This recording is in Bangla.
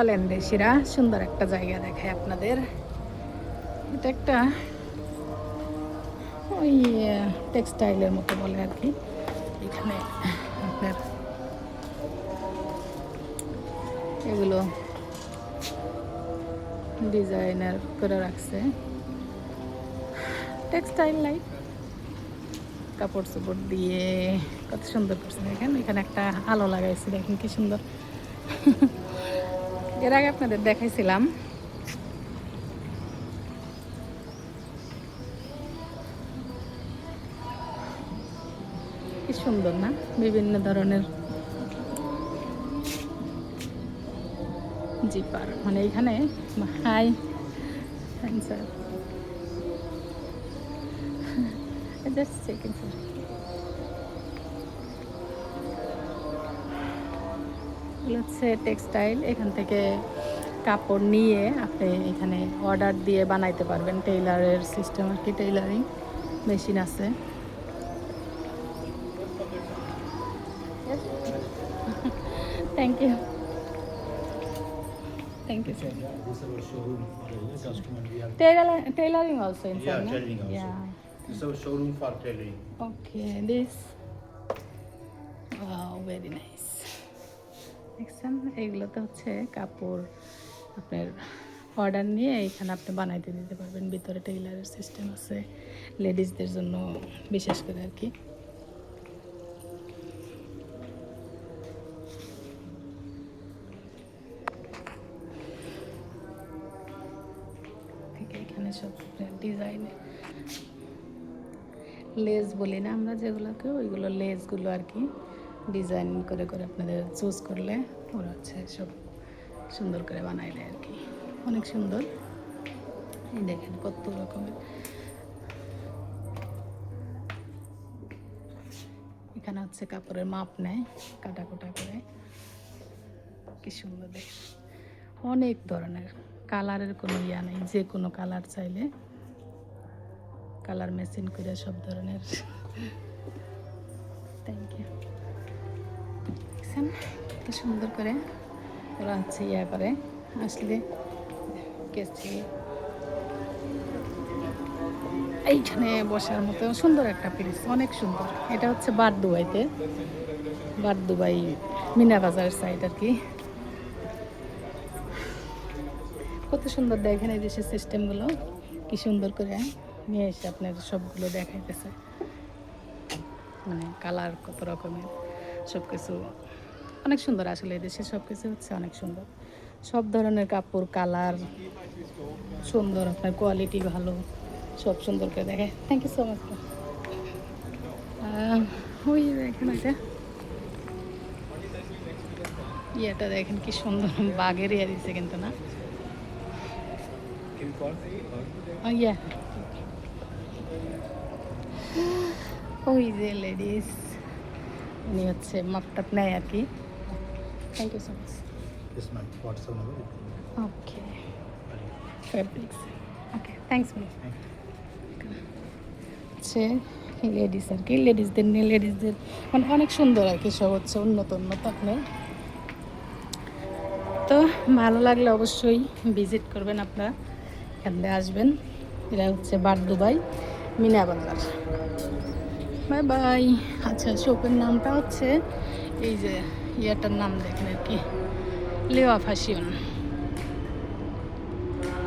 চলেন দেশিরা সুন্দর একটা জায়গা দেখায় আপনাদের। এটা একটা ওই টেক্সটাইলের মতো বলে আর কি। এখানে আপনার এগুলো ডিজাইনার করে রাখছে। টেক্সটাইল লাইট কাপড় চোপড় দিয়ে কত সুন্দর করছে দেখেন। এখানে একটা আলো লাগাইছে, দেখেন কি সুন্দর। এর আগে আপনাদের দেখাইছিলাম। কি সুন্দর না? বিভিন্ন ধরনের জিপার। মানে এখানে হাই জাস্ট সেকেন্ড স্যার এগুলো হচ্ছে টেক্সটাইল এখান থেকে কাপড় নিয়ে আপনি এখানে অর্ডার দিয়ে বানাইতে পারবেন টেইলারের সিস্টেম আর কি টেইলারিং মেশিন আছে thank you thank you sir This is our showroom for customer. We have tailoring also yeah, tailoring also. Yeah. This is our showroom for tailoring. Okay, this. Wow, very nice. দেখছেন এগুলোতে হচ্ছে কাপড় আপনার অর্ডার নিয়ে এখানে আপনি বানাইতে দিতে পারবেন। ভিতরে টেইলারের সিস্টেম আছে লেডিসদের জন্য বিশেষ করে আর কি। এখানে সব ডিজাইনে লেস বলি না আমরা যেগুলোকে, ওইগুলো লেসগুলো আর কি। ডিজাইন করে করে আপনাদের চুজ করলে ওরা হচ্ছে সব সুন্দর করে বানাইলে আর কি। অনেক সুন্দর। দেখেন কত রকমের। এখানে হচ্ছে কাপড়ের মাপ নেয় কাটা কোটা করে। কি সুন্দর দেখেন। অনেক ধরনের। কালারের কোনো ইয়া নেই, যে কোনো কালার চাইলে। কালার মেশিন করে সব ধরনের। দেখছেন কত সুন্দর করে ওরা হচ্ছে ইয়া করে আসলে গেছি এইখানে বসার মতো সুন্দর একটা পিস অনেক সুন্দর। এটা হচ্ছে বার দুবাইতে। বাদ দুবাই মিনা বাজার সাইড আর কি। কত সুন্দর দেখেন এই দেশের সিস্টেমগুলো কি সুন্দর করে নিয়ে এসে আপনার সবগুলো দেখাইতেছে। মানে কালার কত রকমের সব কিছু অনেক সুন্দর আসলে এই দেশে সব কিছু হচ্ছে অনেক সুন্দর। সব ধরনের কাপড়, কালার, সুন্দর, আপনার কোয়ালিটি ভালো, সব সুন্দর করে দেখে। থ্যাংক ইউ সো মাচ ওই দেখেন এটা ইয়েটা দেখেন কি সুন্দর, বাঘের ইয়ে দিচ্ছে কিন্তু না. ওই যে লেডিস উনি হচ্ছে মাপটাপ নেয় আর কি। Thank you so much Yes, ma'am. WhatsApp number. Okay fabrics okay thanks ma'am হচ্ছে লেডিস আর কি লেডিসদের নিয়ে লেডিসদের মানে অনেক সুন্দর আর কি সব হচ্ছে উন্নত উন্নত আপনার। তো ভালো লাগলে অবশ্যই ভিজিট করবেন আপনারা এখান থেকে আসবেন। এটা হচ্ছে বার দুবাই মিনা বাজার বাই বাই আচ্ছা শোকের নামটা হচ্ছে, এই যে ইয়াটার নাম দেখেন আর কি, লেওয়া ফ্যাশন